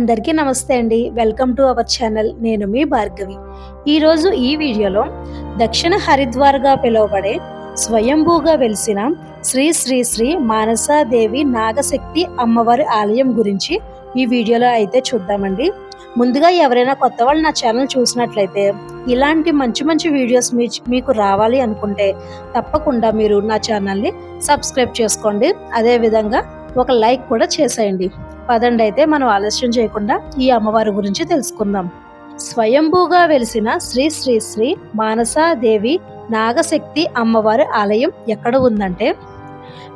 అందరికీ నమస్తే అండి. Welcome to our channel. నేను మీ భార్గవి. ఈరోజు ఈ వీడియోలో దక్షిణ హరిద్వార్గా పిలువబడే స్వయంభూగా వెలిసిన శ్రీ శ్రీ శ్రీ మానసాదేవి నాగశక్తి అమ్మవారి ఆలయం గురించి ఈ వీడియోలో అయితే చూద్దామండి. ముందుగా ఎవరైనా కొత్త వాళ్ళు నా ఛానల్ చూసినట్లయితే ఇలాంటి మంచి మంచి వీడియోస్ మీ మీకు రావాలి అనుకుంటే తప్పకుండా మీరు నా ఛానల్ని సబ్స్క్రైబ్ చేసుకోండి. అదేవిధంగా ఒక లైక్ కూడా చేసేయండి. పదండి అయితే మనం ఆలస్యం చేయకుండా ఈ అమ్మవారి గురించి తెలుసుకుందాం. స్వయంభూగా వెలిసిన శ్రీ శ్రీ శ్రీ మానసాదేవి నాగశక్తి అమ్మవారి ఆలయం ఎక్కడ ఉందంటే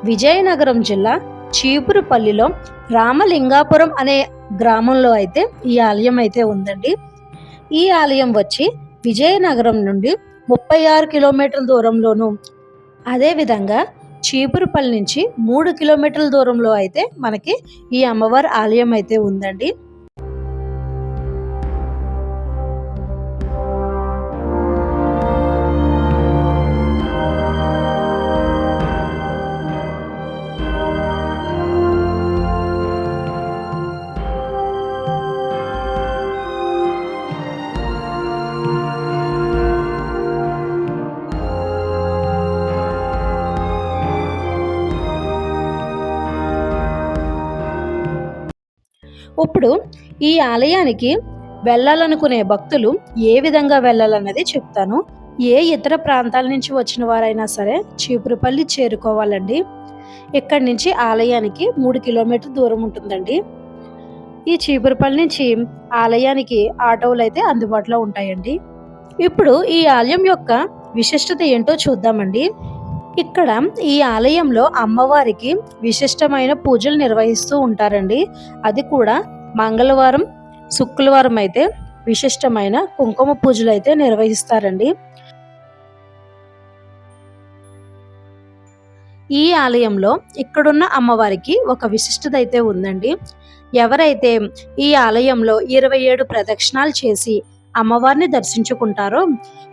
విజయనగరం జిల్లా చీపురుపల్లిలో రామలింగాపురం అనే గ్రామంలో అయితే ఈ ఆలయం అయితే ఉందండి. ఈ ఆలయం వచ్చి విజయనగరం నుండి ముప్పై ఆరు కిలోమీటర్ల దూరంలోను. అదేవిధంగా చీపురుపల్లి నుంచి మూడు కిలోమీటర్ల దూరంలో అయితే మనకి ఈ అమ్మవారి ఆలయం అయితే ఉందండి. ఇప్పుడు ఈ ఆలయానికి వెళ్ళాలనుకునే భక్తులు ఏ విధంగా వెళ్ళాలన్నది చెప్తాను. ఏ ఇతర ప్రాంతాల నుంచి వచ్చిన వారైనా సరే చీపురుపల్లి చేరుకోవాలండి. ఇక్కడి నుంచి ఆలయానికి మూడు కిలోమీటర్ దూరం ఉంటుందండి. ఈ చీపురుపల్లి నుంచి ఆలయానికి ఆటోలు అయితే అందుబాటులో ఉంటాయండి. ఇప్పుడు ఈ ఆలయం యొక్క విశిష్టత ఏంటో చూద్దామండి. ఇక్కడ ఈ ఆలయంలో అమ్మవారికి విశిష్టమైన పూజలు నిర్వహిస్తూ ఉంటారండి. అది కూడా మంగళవారం శుక్రవారం అయితే విశిష్టమైన కుంకుమ పూజలు అయితే నిర్వహిస్తారండి. ఈ ఆలయంలో ఇక్కడున్న అమ్మవారికి ఒక విశిష్టత అయితే ఉందండి. ఎవరైతే ఈ ఆలయంలో ఇరవై ఏడు ప్రదక్షిణాలు చేసి అమ్మవారిని దర్శించుకుంటారో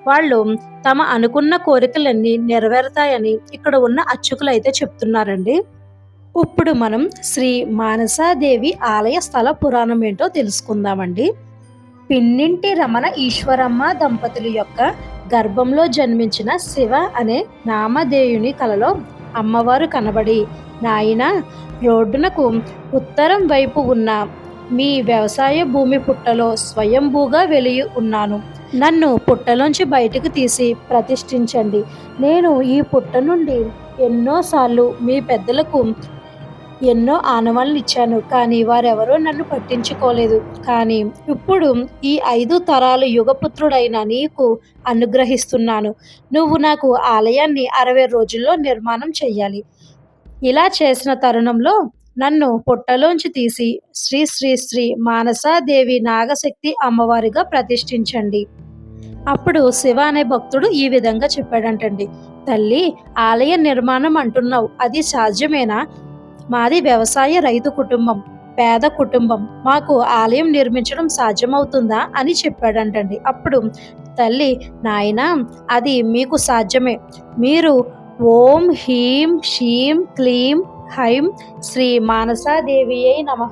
వాళ్ళు తమ అనుకున్న కోరికలన్నీ నెరవేరుతాయని ఇక్కడ ఉన్న అర్చకులు అయితే చెప్తున్నారండి. ఇప్పుడు మనం శ్రీ మానసాదేవి ఆలయ స్థల పురాణం ఏంటో తెలుసుకుందామండి. పిన్నింటి రమణ ఈశ్వరమ్మ దంపతుల యొక్క గర్భంలో జన్మించిన శివ అనే నామధేయుని కలలో అమ్మవారు కనబడి నాయన రోడ్డునకు ఉత్తరం వైపు ఉన్న మీ వ్యవసాయ భూమి పుట్టలో స్వయంభూగా వెలిగి ఉన్నాను. నన్ను పుట్టలోంచి బయటకు తీసి ప్రతిష్ఠించండి. నేను ఈ పుట్ట నుండి ఎన్నోసార్లు మీ పెద్దలకు ఎన్నో ఆనవాళ్ళు ఇచ్చాను. కానీ వారెవరూ నన్ను పట్టించుకోలేదు. కానీ ఇప్పుడు ఈ ఐదు తరాల యుగపుత్రుడైన నీకు అనుగ్రహిస్తున్నాను. నువ్వు నాకు ఆలయాన్ని అరవై రోజుల్లో నిర్మాణం చెయ్యాలి. ఇలా చేసిన తరుణంలో నన్ను పుట్టలోంచి తీసి శ్రీ శ్రీ శ్రీ మానసాదేవి నాగశక్తి అమ్మవారిగా ప్రతిష్ఠించండి. అప్పుడు శివ అనే భక్తుడు ఈ విధంగా చెప్పాడంటండి. తల్లి ఆలయ నిర్మాణం అంటున్నావు. అది సాధ్యమేనా? మాది వ్యవసాయ రైతు కుటుంబం పేద కుటుంబం. మాకు ఆలయం నిర్మించడం సాధ్యమవుతుందా? అని చెప్పాడంటండి. అప్పుడు తల్లి నాయన అది మీకు సాధ్యమే. మీరు ఓం హీం షీం క్లీం హైం శ్రీ మానసాదేవియై నమ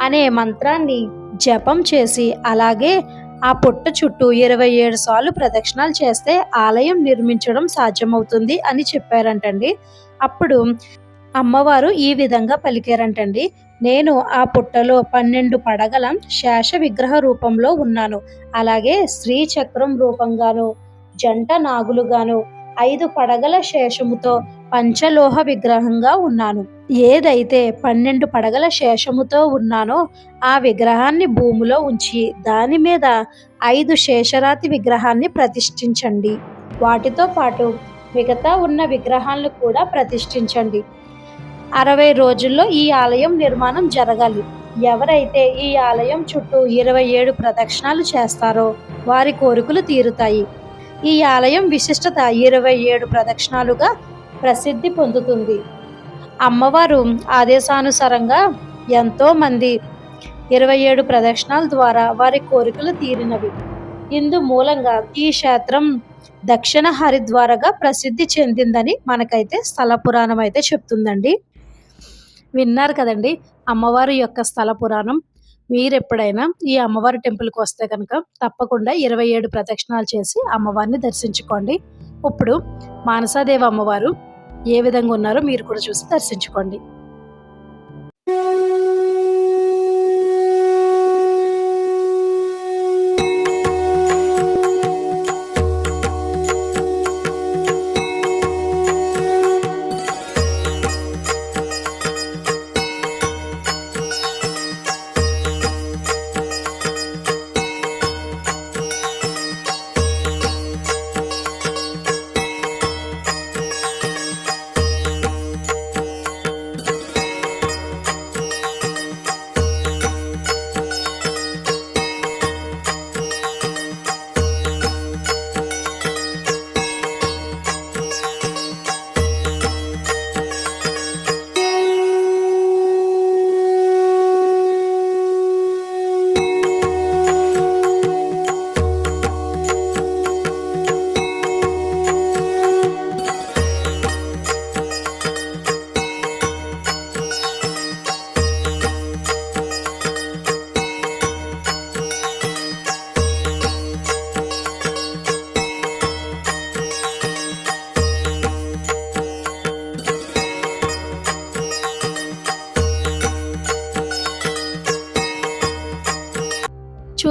అనే మంత్రాన్ని జపం చేసి అలాగే ఆ పుట్ట చుట్టూ ఇరవై ఏడు సార్లు ప్రదక్షిణాలు చేస్తే ఆలయం నిర్మించడం సాధ్యమవుతుంది అని చెప్పారంటండి. అప్పుడు అమ్మవారు ఈ విధంగా పలికారంటండి. నేను ఆ పుట్టలో పన్నెండు పడగల శేష విగ్రహ రూపంలో ఉన్నాను. అలాగే శ్రీచక్రం రూపంగాను జంట నాగులుగాను ఐదు పడగల శేషముతో పంచలోహ విగ్రహంగా ఉన్నాను. ఏదైతే పన్నెండు పడగల శేషముతో ఉన్నానో ఆ విగ్రహాన్ని భూమిలో ఉంచి దాని మీద ఐదు శేషరాతి విగ్రహాన్ని ప్రతిష్ఠించండి. వాటితో పాటు మిగతా ఉన్న విగ్రహాలను కూడా ప్రతిష్ఠించండి. అరవై రోజుల్లో ఈ ఆలయం నిర్మాణం జరగాలి. ఎవరైతే ఈ ఆలయం చుట్టూ ఇరవై ఏడు ప్రదక్షిణాలు చేస్తారో వారి కోరికలు తీరుతాయి. ఈ ఆలయం విశిష్టత ఇరవై ఏడు ప్రదక్షిణాలుగా ప్రసిద్ధి పొందుతుంది. అమ్మవారు ఆదేశానుసారంగా ఎంతో మంది ఇరవై ఏడు ప్రదక్షిణాల ద్వారా వారి కోరికలు తీరినవి. ఇందు మూలంగా ఈ క్షేత్రం దక్షిణ హరిద్వారగా ప్రసిద్ధి చెందిందని మనకైతే స్థల పురాణం అయితే చెప్తుందండి. విన్నారు కదండి అమ్మవారి యొక్క స్థల పురాణం. మీరు ఎప్పుడైనా ఈ అమ్మవారి టెంపుల్కి వస్తే కనుక తప్పకుండా ఇరవై ఏడు ప్రదక్షిణాలు చేసి అమ్మవారిని దర్శించుకోండి. ఇప్పుడు మానసాదేవి అమ్మవారు ఏ విధంగా ఉన్నారో మీరు కూడా చూసి దర్శించుకోండి.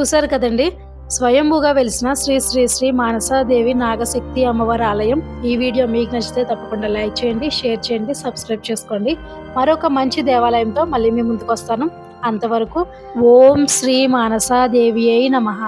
చూశారు కదండి. స్వయంభూగా వెలిసిన శ్రీ శ్రీ శ్రీ మానసాదేవి నాగశక్తి అమ్మవారి ఆలయం. ఈ వీడియో మీకు నచ్చితే తప్పకుండా లైక్ చేయండి షేర్ చేయండి సబ్స్క్రైబ్ చేసుకోండి. మరొక మంచి దేవాలయంతో మళ్ళీ మీ ముందుకు వస్తాను. అంతవరకు ఓం శ్రీ మానసాదేవి అయి నమః.